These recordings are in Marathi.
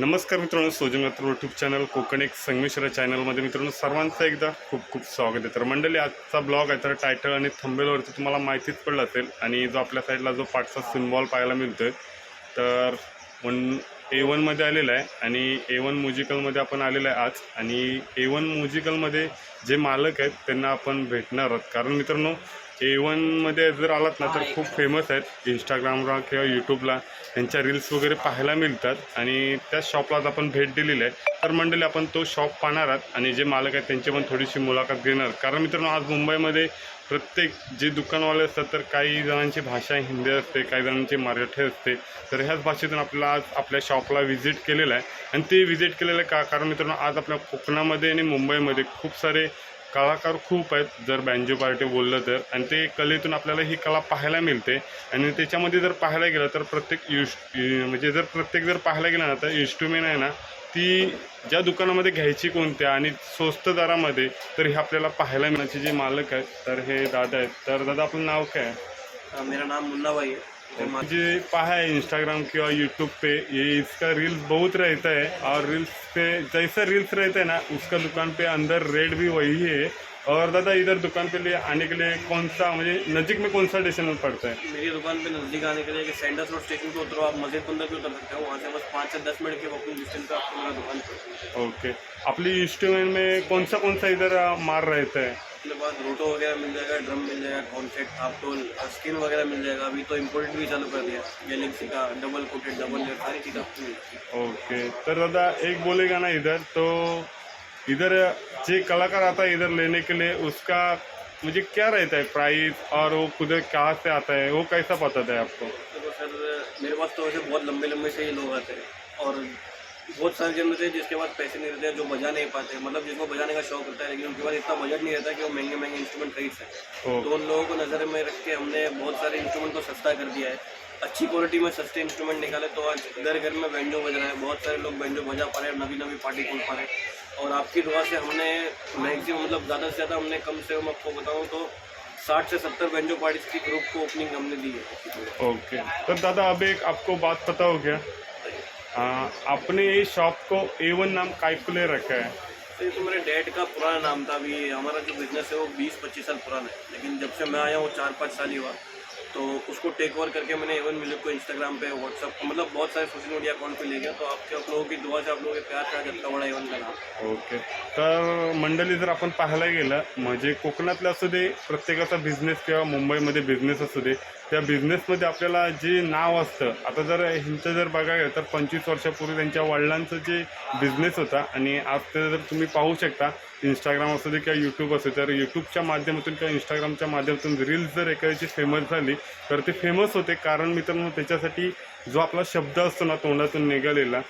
नमस्कार मित्रांनो सोजन यूट्यूब चॅनल कोकण एक संगमेश्वर चॅनलमध्ये मित्रांनो सर्वांचं एकदा खूप खूप स्वागत आहे. तर मंडळी आजचा ब्लॉग आहे तर टायटल आणि थंबेलवरती तुम्हाला माहितीच पडलं असेल आणि जो आपल्या साईडला जो पाठचा सिम्बॉल पाहायला मिळतोय तर वन ए वनमध्ये आलेला आहे आणि ए वन म्युझिकलमध्ये आपण आलेलं आहे आज. आणि ए वन म्युझिकलमध्ये जे मालक आहेत त्यांना आपण भेटणार आहोत. कारण मित्रांनो ए वनमध्ये जर आलात ना तर खूप फेमस आहेत. इंस्टाग्रामला किंवा यूट्यूबला त्यांच्या रील्स वगैरे पाहायला मिळतात. आणि त्या शॉपलाच आपण भेट दिलेली आहे. तर मंडळी आपण तो शॉप पाहणार आहात. आणि जे मालक आहेत त्यांची पण थोडीशी मुलाखत घेणार कारण मित्रांनो आज मुंबईमध्ये प्रत्येक जे दुकानवाले असतात तर काही जणांची भाषा हिंदी असते काही जणांची मराठी असते. तर ह्याच भाषेतून आपल्याला आज आपल्या शॉपला व्हिजिट केलेलं आहे. आणि ते व्हिजिट केलेलं आहे का कारण मित्रांनो आज आपल्या कोकणामध्ये आणि मुंबईमध्ये खूप सारे कलाकार खूप आहेत जर बँजो पार्टी बोललं तर. आणि ते कलेतून आपल्याला ही कला पाहायला मिळते. आणि त्याच्यामध्ये जर पाहायला गेलं तर प्रत्येक युश म्हणजे जर प्रत्येक जर पाहायला गेलं ना तर इन्स्ट्रुमेंट आहे ना ती ज्या दुकानामध्ये घ्यायची कोणत्या आणि स्वस्त दरामध्ये तर हे आपल्याला पाहायला मिळण्याचे जे मालक आहेत तर हे दादा आहेत. तर दादा आपलं नाव काय मेरा नाम मुन्नाबाई आहे. मुझे पहा है इंस्टाग्राम किंवा यूट्यूब पे ये इसका रील्स बहुत रहता है। और रील्स पे जैसा रील्स रहता है ना उसका दुकान पे अंदर रेट भी वही है। और दादा इधर दुकान पे लिए आने के लिए कौन सा मुझे नज़दीक में कौन सा स्टेशन पड़ता है? मेरी दुकान पे नज़दीक आने के लिए कि सेंडर्स रोड स्टेशन पे उतरो आप मस्जिद बंदर पे उतर सकते हो वहाँ से बस पाँच से दस मिनट के वॉकिंग डिस्टेंस पे आपको मेरा दुकान पे ओके। अपनी इंस्ट्रूमेंट में कौन सा कौन सा इधर मार रहता है अपने पास रोटो वगैरह मिल जाएगा ड्रम मिल जाएगा कॉन्सेट आपटोल स्किन वगैरह मिल जाएगा अभी तो इम्पोर्टेड भी चालू कर दिया। गैलेक्सी का डबल कोटेड डबल लेयर सारी चीज़ें आपको ओके। तर दादा एक बोलेगा ना इधर तो इधर जे कलाकार आता है इधर लेने के लिए उसका मुझे क्या रहता है प्राइस और वो खुद कहाँ से आता है वो कैसा बताता है आपको? तो सर मेरे पास तो वैसे बहुत लंबे लंबे से ही लोग आते हैं और बहुत सारे जन होते हैं जिसके पास पैसे नहीं रहते हैं जो बजा नहीं पाते मतलब जिसको बजाने का शौक होता है लेकिन उनके पास इतना बजट नहीं रहता कि वो महँगे महँगे इंस्ट्रूमेंट खरीद सकें। तो उन लोगों को नज़र में रख के हमने बहुत सारे इंस्ट्रूमेंट को सस्ता कर दिया है। अच्छी क्वालिटी में सस्ते इंस्ट्रूमेंट निकाले तो आज घर घर में बैंजो बज रहा है बहुत सारे लोग बैंजो बजा पा रहे हैं नवी नवी पार्टी खोल पा रहे हैं। और आपकी दुआ से हमने मैक्सिमम मतलब ज़्यादा से ज़्यादा हमने कम से कम आपको बताऊँ तो साठ से सत्तर बैंजो पार्टीज़ की ग्रुप को ओपनिंग हमने दी है। ओके तो दादा अब एक आपको बात पता हो गया। आ, आपने ये शॉप को ए वन नाम काय को ले रखा है। तो ये तो मेरे डैड का पुराना नाम था अभी। हमारा जो बिज़नेस है वो बीस पच्चीस साल पुराना है। लेकिन जब से मैं आया हूँ चार पाँच साल ही हुआ। तो उसको टेक ओवर करके मैंने एवन म्यूजिक को इंस्टाग्राम पे व्हाट्सअप मतलब बहुत सारे सोशल मीडिया अकाउंट पे ले गया। तो आपके आप लोगों की दुआ से आप लोगों के प्यार का आज बड़ा एवन का ओके. तर मंडळी जर आपण पाहायला गेलं म्हणजे कोकणातलं असू दे प्रत्येकाचा बिझनेस किंवा मुंबईमध्ये बिझनेस असू दे त्या बिझनेसमध्ये आपल्याला जे नाव असतं आता जर ह्यांचं जर बघायला गेलं तर पंचवीस वर्षापूर्वी त्यांच्या वडिलांचं जे बिझनेस होता आणि आज ते जर तुम्ही पाहू शकता इंस्टाग्राम असू दे किंवा यूट्यूब असू दे तर यूट्यूबच्या माध्यमातून किंवा इंस्टाग्रामच्या माध्यमातून रील्स जर एखाद्याची फेमस झाली तर ते फेमस होते. कारण मित्रांनो त्याच्यासाठी जो आपला शब्द असतो ना तोंडातून निघालेला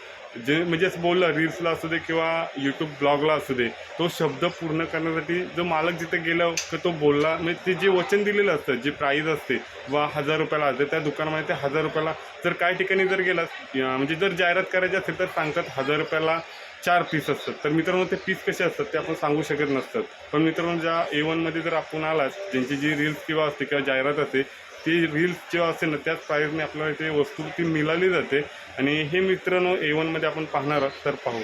जे म्हणजे असं बोललं रील्सला असू दे किंवा यूट्यूब ब्लॉगला असू दे तो शब्द पूर्ण करण्यासाठी जो मालक जिथे गेला तर तो बोलला म्हणजे ते जे वचन दिलेलं असतं जे प्राईज असते वा हजार रुपयाला असते त्या दुकानामध्ये ते हजार रुपयाला जर काही ठिकाणी जर गेलास म्हणजे जर जाहिरात करायची असेल तर सांगतात हजार रुपयाला चार पीस असतात. तर मित्रांनो ते पीस कसे असतात ते आपण सांगू शकत नसतात. पण मित्रांनो ज्या ए वनमध्ये जर आपण आलाच ज्यांची जी रील्स किंवा असते किंवा जाहिरात असते ती रील्स जेव्हा असेल ना त्याच प्राईजने आपल्याला ते वस्तू ती मिळाली जाते. आणि हे मित्रांनो ए वनमध्ये आपण पाहणार तर पाहू.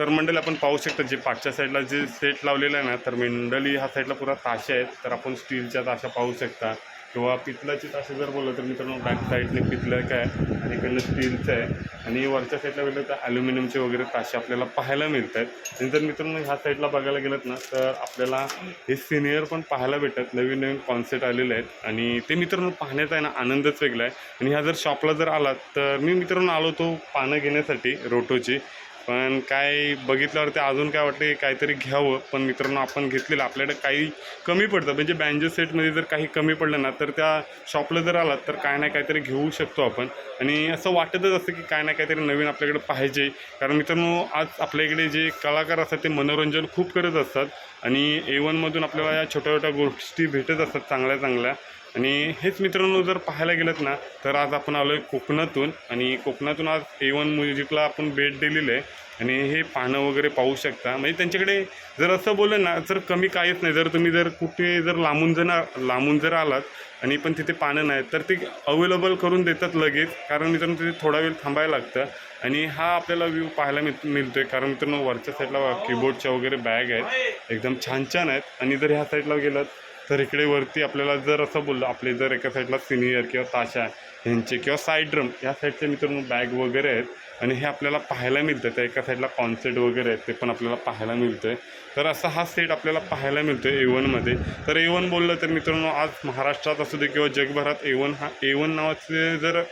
तर मंडळी आपण पाहू शकता जे पाठच्या साईडला जे सेट लावलेलं आहे ना तर मंडळी ह्या साईडला पुरा ताशे आहेत. तर आपण स्टीलच्या ताशा पाहू शकता. किंवा पितलाची ताशे जर बोललं तर मित्रांनो बॅक साईडने पितलं काय आणि इकडनं स्टीलचं आहे. आणि वरच्या साईडला गेलं तर ॲल्युमिनियमचे वगैरे ताशे आपल्याला पाहायला मिळत आहेत आणि जर मित्रांनो ह्या साईडला बघायला गेलं ना तर आपल्याला हे सिनियर पण पाहायला भेटतात. नवीन नवीन कॉन्सेप्ट आलेले आहेत. आणि ते मित्रांनो पाहण्याचा आहे ना आनंदच वेगळा आहे. आणि ह्या जर शॉपला जर आलात तर मी मित्रांनो आलो तो पानं घेण्यासाठी रोटोची. पण काय बघितल्यावर ते अजून काय वाटते काहीतरी घ्यावं पण मित्रांनो आपण घेतलेलं आपल्याकडे काही कमी पडतं. म्हणजे बँजो सेटमध्ये जर काही कमी पडलं ना तर त्या शॉपला जर आलात तर काय ना काहीतरी घेऊ शकतो आपण. आणि असं वाटतच असतं की काय ना काहीतरी नवीन आपल्याकडे पाहिजे. कारण मित्रांनो आज आपल्या इकडे जे कलाकार असतात ते मनोरंजन खूप करत असतात. आणि ए वनमधून आपल्याला या छोट्या छोट्या गोष्टी भेटत असतात चांगल्या चांगल्या आणि हेच मित्रांनो जर पाहायला गेलं ना तर आज आपण आलो आहे कोकणातून. आणि कोकणातून आज ए वन म्युझिकला आपण भेट दिलेली आहे. आणि हे पानं वगैरे पाहू शकता. म्हणजे त्यांच्याकडे जर असं बोललं ना तर कमी काहीच नाही. जर तुम्ही जर कुठे जर लांबून जर लांबून जर आलात आणि पण तिथे पानं नाहीत तर ते अवेलेबल करून देतात लगेच. कारण मित्रांनो तिथे थोडा वेळ थांबायला लागतं. आणि हा आपल्याला व्ह्यू पाहायला मिळ मिळतोय. कारण मित्रांनो वरच्या साईडला कीबोर्डच्या वगैरे बॅग आहेत. एकदम छान छान आहेत. आणि जर ह्या साईडला गेलात तर इकडे वरती आपल्याला जर असं बोललं आपले जर एका साईडला सिनियर किंवा ताशा ह्यांचे किंवा साईड ड्रम या साईडचे मित्रांनो बॅग वगैरे आहेत. आणि हे आपल्याला पाहायला मिळतं. त्या एका साईडला कॉन्सेट वगैरे आहेत ते पण आपल्याला पाहायला मिळतं आहे तर असा हा सेट आपल्याला पाहायला मिळतो आहे ए वनमध्ये तर ए वन बोललं तर मित्रांनो आज महाराष्ट्रात असू दे किंवा जगभरात ए वन हा ए वन नावाचे जर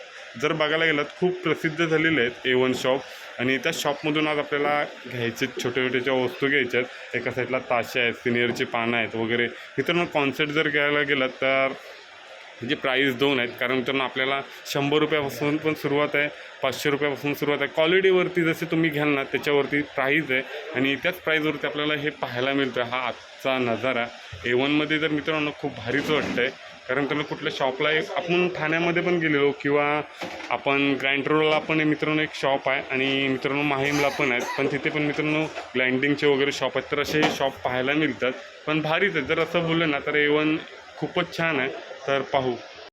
जर बघायला गेलात खूप प्रसिद्ध झालेले आहेत ए वन शॉप आणि त्या शॉपमधून आज आपल्याला घ्यायचे छोट्या छोट्याच्या वस्तू घ्यायच्या आहेत एका साईडला ताशे आहेत सिनियरची पानं आहेत वगैरे. मित्रांनो कॉन्सर्ट जर घ्यायला गेलात तर म्हणजे प्राईस दोन आहेत कारण मित्रांनो आपल्याला शंभर रुपयापासून पण सुरुवात आहे पाचशे रुपयापासून सुरुवात आहे. क्वालिटीवरती जसे तुम्ही घ्याल ना त्याच्यावरती प्राईज आहे. आणि त्याच प्राईजवरती आपल्याला हे पाहायला मिळतं हा आजचा नजारा. ए वनमध्ये जर मित्रांनो खूप भारीच वाटतं आहे कारण त्याला कुठल्या शॉपला एक आपण ठाण्यामध्ये पण गेलेलो किंवा आपण ग्रँड रोडला पण मित्रांनो एक शॉप आहे आणि मित्रांनो माहीमला पण आहेत. पण तिथे पण मित्रांनो ग्लाइंडिंगचे वगैरे शॉप आहेत. तर असे शॉप पाहायला मिळतात. पण भारीच आहेत. जर असं बोललं ना तर एवन खूपच छान आहे. तर पाहू.